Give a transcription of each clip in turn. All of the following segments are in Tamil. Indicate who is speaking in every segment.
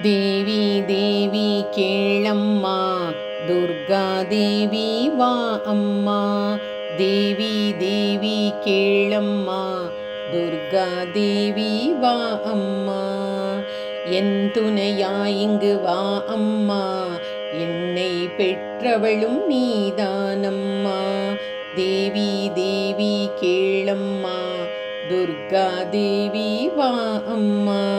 Speaker 1: தேவி தேவி கேளம்மா. துர்கா தேவி வா அம்மா. தேவி தேவி கேளம்மா. துர்கா தேவி வா அம்மா. என் துணையாய் இங்கு வா அம்மா. என்னை பெற்றவளும் நீதானம்மா. தேவி தேவி கேளம்மா. துர்கா தேவி வா அம்மா.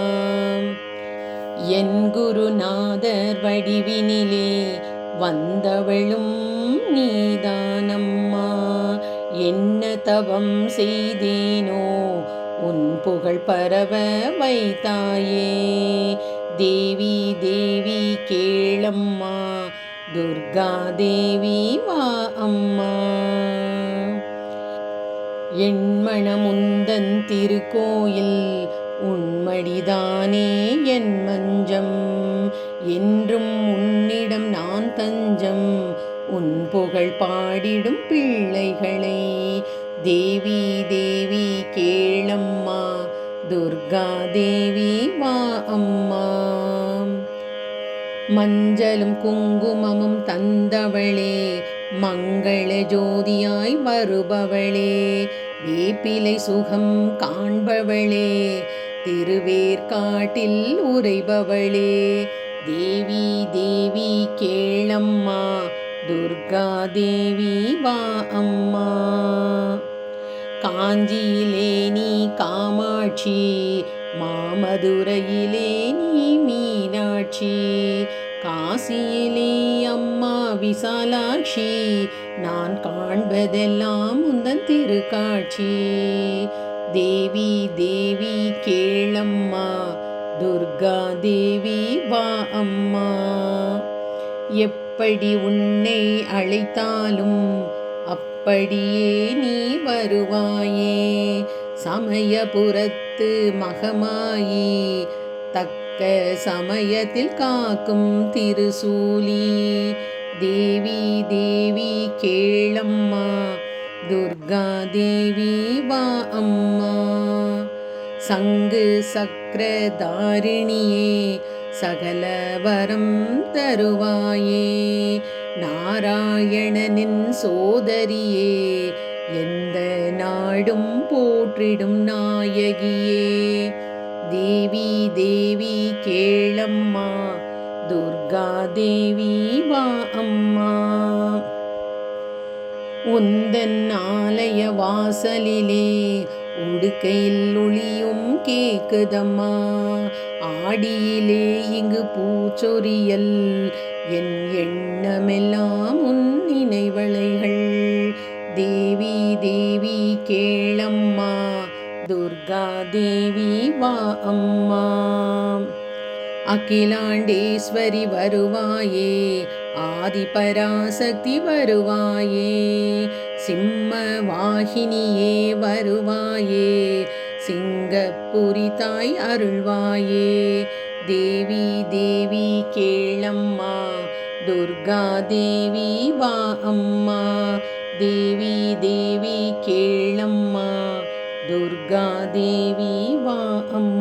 Speaker 1: குருநாதர் வடிவினிலே வந்தவளும் நீதானம்மா. என்ன தவம் செய்தேனோ உன் புகழ் பரவ வைத்தாயே. தேவி தேவி கேளம்மா துர்கா தேவி வா அம்மா. எண்மணமுந்தன் திருக்கோயில் உண்மடிதானே என் மஞ்சம் உன் புகழ் பாடிடும் பிள்ளைகளை. தேவி தேவி கேளம்மா. துர்கா தேவி வா அம்மா. மஞ்சளும் குங்குமமும் தந்தவளே. மங்கள ஜோதியாய் வருபவளே. வேப்பிலை சுகம் காண்பவளே. திருவேற்காட்டில் உரைபவளே தேவி தேவி கேளம்மா. துர்கா தேவி வா அம்மா. காஞ்சியிலே நீ காமாட்சி மாமதுரையிலே நீ மீனாட்சி காசியிலே அம்மா விசாலாட்சி நான் காண்பதெல்லாம் உந்தன் திருக்காட்சி. தேவி தேவி கேளம்மா துர்கா தேவி வா அம்மா. எப்படி உன்னை அழைத்தாலும் அப்படியே நீ வருவாயே. சமயபுரத்து மகமாயி தக்க சமயத்தில் காக்கும் திருசூலி. தேவி தேவி கேளம்மா துர்கா தேவி வா அம்மா. சங்கு சக்கரதாரிணியே சகல வரம் தருவாயே. நாராயணனின் சோதரியே எந்த நாடும் போற்றிடும் நாயகியே. தேவி தேவி கேளம்மா துர்கா தேவி வா அம்மா. உந்தன் ஆலய வாசலிலே உடுக்கையில் ஒளியும் கேக்குதம்மா. ஆடியிலே இங்கு பூச்சொரியல். என் எண்ணமெல்லாம் உன் நினைவலைகள். தேவி தேவி கேளம்மா. துர்கா தேவி வா அம்மா. அகிலாண்டேஸ்வரி வருவாயே. ஆதிபராசக்தி வருவாயே. சிம்ம வாகினியே வருவாயே சிங்கப்புரி தாய் அருள்வாயே. தேவி தேவி கேளம்மா துர்கா தேவி வா அம்மா. தேவி தேவி கேளம்மா துர்கா தேவி வா அம்மா.